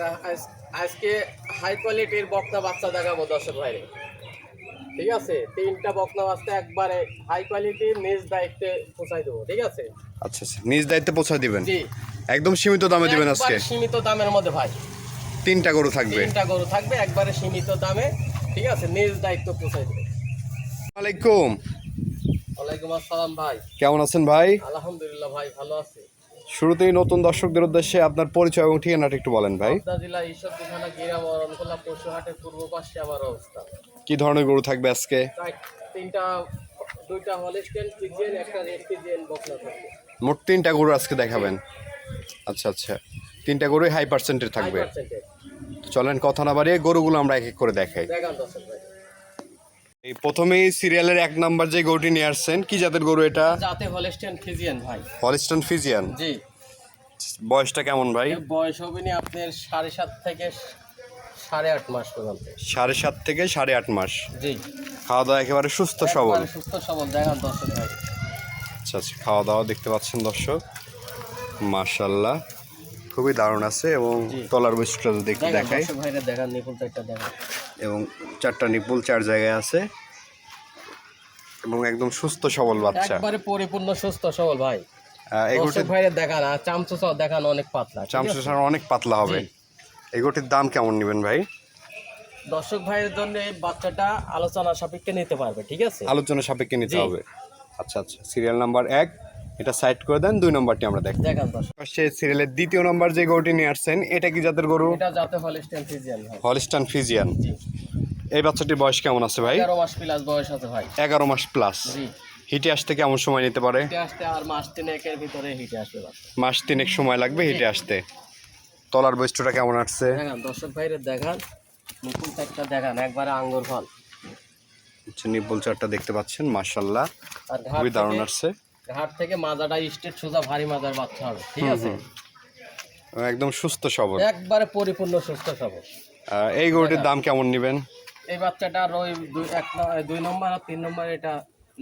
আজ- আজকে হাই কোয়ালিটির বকনা বাচ্চা দেখাবো দর্শক ভাইরে। ঠিক আছে? তিনটা বকনা বাচ্চা একবারে হাই কোয়ালিটির নিজ দায়িত্বে পৌঁছাই দেবো ঠিক আছে? আচ্ছা আচ্ছা। নিজ দায়িত্বে পৌঁছে দিবেন? জি। একদম সীমিত দামে দিবেন আজকে? সীমিত দামের মধ্যে ভাই। তিনটা গরু থাকবে? তিনটা গরু থাকবে একবারে সীমিত দামে ঠিক আছে? নিজ দায়িত্ব পৌঁছাই দেবো। আলাইকুম ওয়ালাইকুম আসসালাম ভাই। কেমন আছেন ভাই? আলহামদুলিল্লাহ ভাই ভালো আছি। শুরুতেই নতুন দর্শকদের উদ্দেশ্যে আপনার পরিচয় এবং ঠিকানাটা একটু বলেন ভাই। পাবনা জেলা ঈশ্বর থানা গিরাম অরণখোলা পশুহাটের পূর্ব পাশে আমার অবস্থান কি ধরনের গরু থাকবে আজকে? তিনটা দুইটা হলিস্টেন পিজিএন একটা রেড পিজিএন বকনা থাকবে। মোট তিনটা গরু আজকে দেখাবেন। আচ্ছা আচ্ছা। তিনটা গরুই হাই পার্সেন্টের থাকবে। চলেন কথা না বাড়িয়ে গরুগুলো আমরা এক এক করে দেখাই। এই প্রথমেই সিরিয়ালের এক নাম্বার যে গরুটি নিয়ে আসছেন কি জাতের গরু এটা? যাতে হলিস্টেন ফিজিয়ান ভাই। হলিস্টন ফিজিয়ান জি। বয়সটা কেমন ভাই? বয়স হবে নি আপনার সাড়ে সাত থেকে সাড়ে আট মাস পর্যন্ত। সাড়ে সাত থেকে সাড়ে আট মাস। জি। খাওয়া দাওয়া একেবারে সুস্থ সবল। সুস্থ সবল দেখান দর্শক ভাই। আচ্ছা আচ্ছা খাওয়া দাওয়া দেখতে পাচ্ছেন দর্শক। মার্শাল্লাহ খুবই দারুণ আছে এবং তলার বৈশিষ্ট্য দেখতে দেখাই। ভাইরা দেখান নিপুল একটা দেখান। এবং চারটা নিপুল চার জায়গায় আছে। এবং একদম সুস্থ সবল বাচ্চা। একবারে পরিপূর্ণ সুস্থ সবল ভাই। গরুটির ভাইরা দেখান আর চামচো চাও দেখান অনেক পাতলা ঠিক চামচা অনেক পাতলা হবে। গরুটির দাম কেমন নেবেন ভাই? দর্শক ভাইয়ের জন্য এই বাচ্চাটা আলোচনা সাপেক্ষে নিতে পারবে ঠিক আছে? আলোচনা সাপেক্ষে নিতে হবে। আচ্ছা আচ্ছা। সিরিয়াল নাম্বার এক। এটা সাইড করে দেন দুই নম্বরটি আমরা দর্শক। পাশে সিরিয়ালের দ্বিতীয় নম্বর যে গরুটি নিয়ে আসছেন এটা কি জাতের গরু? এটা যাতে হলিস্টেন ফিজিয়ান হলিস্টান ফিজিয়ান। জি। এই বাচ্চাটির বয়স কেমন আছে ভাই? এগারো মাস প্লাস বয়স আছে ভাই। এগারো মাস প্লাস জি। হিটে আসতে কেমন সময় নিতে পারে? হিটে আসতে আর মাস তিনেকের ভিতরে হিটে আসবে মাস তিনেক সময় লাগবে হিটে আসতে। তলার বৈশিষ্ট্যটা কেমন আসছে? দেখান দর্শক ভাইরে দেখান। নতুন একটা দেখান একবারে আঙ্গুর ফল নিপুল চারটা দেখতে পাচ্ছেন মার্শাল্লাহ খুবই দারুণ আসছে। ঘাট থেকে মাজাটা স্টেট সোজা ভারী মাজার বাচ্চা হবে ঠিক আছে? একদম সুস্থ সবল। একবারে পরিপূর্ণ সুস্থ সবল। এই গরুটির দাম কেমন নেবেন? এই বাচ্চাটার ওই দুই এক দুই নম্বর আর তিন নম্বর এটা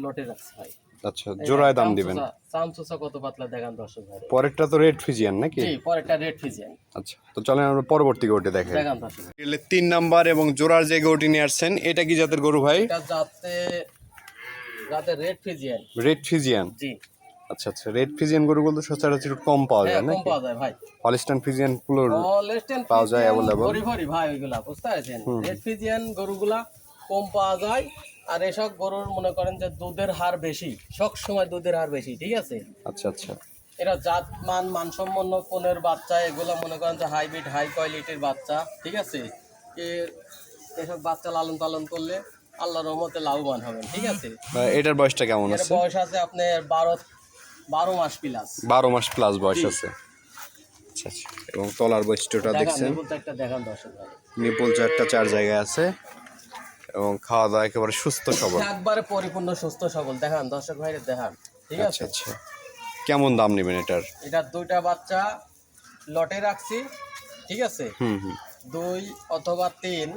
লটে রাখছে ভাই। আচ্ছা জোড়ায় দাম দিবেন। চামচুসা কত পাতলা দেখান দর্শক ভাই। পরেরটা তো রেড ফিজিয়ান নাকি? জি পরেরটা রেড ফিজিয়ান। আচ্ছা তো চলেন আমরা পরবর্তী গরুটি দেখেন দেখান দর্শক। তিন নাম্বার এবং জোড়ার যে গরুটি নিয়ে আসছেন এটা কি জাতের গরু ভাই? এটা যাতে যাতে রেড ফিজিয়ান রেড ফিজিয়ান জি। আচ্ছা আচ্ছা রেড ফিজিয়ান গরুগুলো তো সচরাচর একটু কম পাওয়া হ্যাঁ যায় কম পাওয়া যায় ভাই। হলিস্টান ফিজিয়ান হলস্টেন পাওয়া যায় available? ভরি ভরি ভাই ওইগুলা বুঝতে পারছেন? রেড ফিজিয়ান গরুগুলা কম পাওয়া যায় আর এসব গরুর মনে করেন যে দুধের হার বেশি সব সময় দুধের হার বেশি ঠিক আছে? আচ্ছা আচ্ছা। এরা জাত মান মানসম্পন্ন কোনের বাচ্চা এগুলো মনে করেন যে হাইব্রিড হাই কোয়ালিটির বাচ্চা ঠিক আছে? এসব বাচ্চা লালন পালন করলে আল্লাহ রহমতে লাভবান হবেন ঠিক আছে? এটার বয়সটা কেমন আছে? বয়স আছে আপনার বারো বারো মাস প্লাস বারো মাস প্লাস বয়স আছে। আচ্ছা আচ্ছা। এবং তলার বৈশিষ্ট্যটা দেখছেন? ভাই। নিপুল চারটা চার জায়গায় আছে। এবং খাওয়া দাওয়া একেবারে সুস্থ সবল। একবারে পরিপূর্ণ সুস্থ সবল। দেখান দর্শক ভাইরে দেখান ঠিক আচ্ছা আছে? আচ্ছা। কেমন দাম নেবেন এটার? এটা দুইটা বাচ্চা লটে রাখছি ঠিক আছে? হুম হুম। দুই অথবা তিন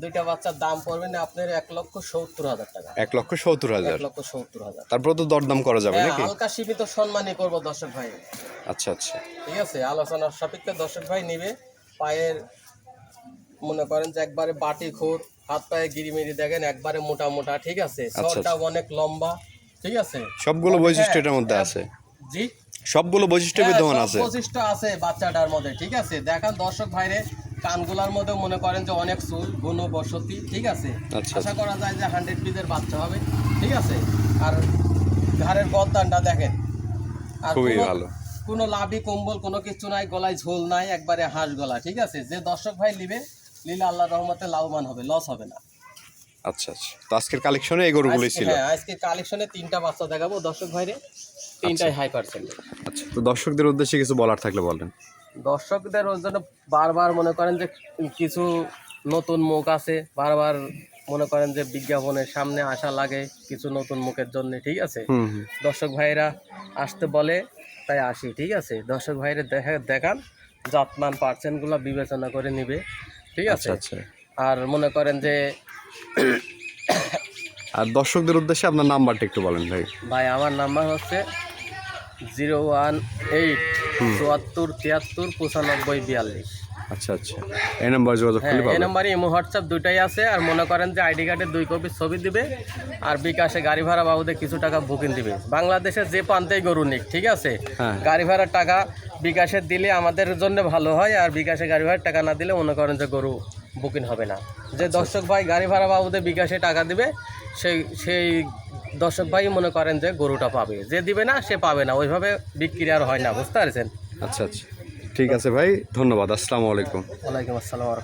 দুইটা বাচ্চার দাম পড়বে না আপনার এক লক্ষ সত্তর হাজার টাকা। এক লক্ষ সত্তর হাজার? লক্ষ সত্তর হাজার। তারপর তো দরদাম করা যাবে হ্যাঁ নাকি? হালকা সীমিত সম্মানই করব দর্শক ভাই। আচ্ছা আচ্ছা। ঠিক আছে আলোচনার সাপেক্ষে দর্শক ভাই নিবে। পায়ের মনে করেন যে একবারে বাটি খুর হাত পায়ে গিরিমিরি দেখেন একবারে মোটা মোটা ঠিক আছে? আচ্ছা। অনেক লম্বা ঠিক আছে? সবগুলো বৈশিষ্ট্য হ্যাঁ, এটার মধ্যে আছে। জি? সবগুলো বৈশিষ্ট্য হ্যাঁ, বিদ্যমান আছে। বৈশিষ্ট্য আছে বাচ্চাটার মধ্যে ঠিক আছে? দেখান দর্শক ভাইরে কানগুলার মধ্যে মনে করেন যে অনেক চুল গুণ বসতি ঠিক আছে? আচ্ছা, আশা করা যায় যে হান্ড্রেড পিসের বাচ্চা হবে ঠিক আছে? আর ঘাড়ের গদ্দানটা দেখেন। আর খুবই কোনো- ভালো। কোনো লাভি কম্বল কোনো কিছু নাই গলায় ঝোল নাই একবারে হাঁস গলা ঠিক আছে? যে দর্শক ভাই নিবে নিলে আল্লাহ রহমতে লাভবান হবে লস হবে না। আচ্ছা আচ্ছা। তো আজকের কালেকশনে এই গরুগুলোই ছিল? হ্যাঁ আজকে কালেকশনে তিনটা বাচ্চা দেখাবো। দর্শক ভাইরে তিনটাই হাই পার্সেন্ট আচ্ছা তো দর্শকদের উদ্দেশ্যে কিছু বলার থাকলে বলেন। দর্শকদের ওই জন্য বারবার মনে করেন যে কিছু নতুন মুখ আছে বারবার মনে করেন যে বিজ্ঞাপনের সামনে আসা লাগে কিছু নতুন মুখের জন্য ঠিক আছে? দর্শক ভাইরা আসতে বলে তাই আসি ঠিক আছে? দর্শক ভাইরা দেখা দেখান জাতমান পার্সেন্টগুলো বিবেচনা করে নিবে ঠিক আছে? আচ্ছা আচ্ছা। আর মনে করেন যে আর দর্শকদের উদ্দেশ্যে আপনার নাম্বারটা একটু বলেন ভাই। ভাই আমার নাম্বার হচ্ছে জিরো ওয়ান এইট চুয়াত্তর তিয়াত্তর পঁচানব্বই বিয়াল্লিশ। আচ্ছা আচ্ছা। এই নাম্বার যোগাযোগ হ্যাঁ করলে এই নাম্বারে ইমো হোয়াটসঅ্যাপ দুইটাই আছে। আর মনে করেন যে আইডি কার্ডের দুই কপি ছবি দিবে। আর বিকাশে গাড়ি ভাড়া বাবুদের কিছু টাকা বুকিং দিবে। বাংলাদেশের যে প্রান্তেই গরু নিক ঠিক আছে? হ্যাঁ। গাড়ি ভাড়ার টাকা বিকাশে দিলে আমাদের জন্য ভালো হয়। আর বিকাশে গাড়ি ভাড়ার টাকা না দিলে মনে করেন যে গরু বুকিং হবে না। যে দর্শক ভাই গাড়ি ভাড়া বাবুদের বিকাশে টাকা দিবে সেই সেই দর্শক ভাই মনে করেন যে গরুটা পাবে। যে দিবে না সে পাবে না। ওইভাবে বিক্রি আর হয় না বুঝতে পারছেন? আচ্ছা আচ্ছা। ঠিক আছে ভাই ধন্যবাদ। আসসালামু আলাইকুম। ওয়ালাইকুম আসসালাম।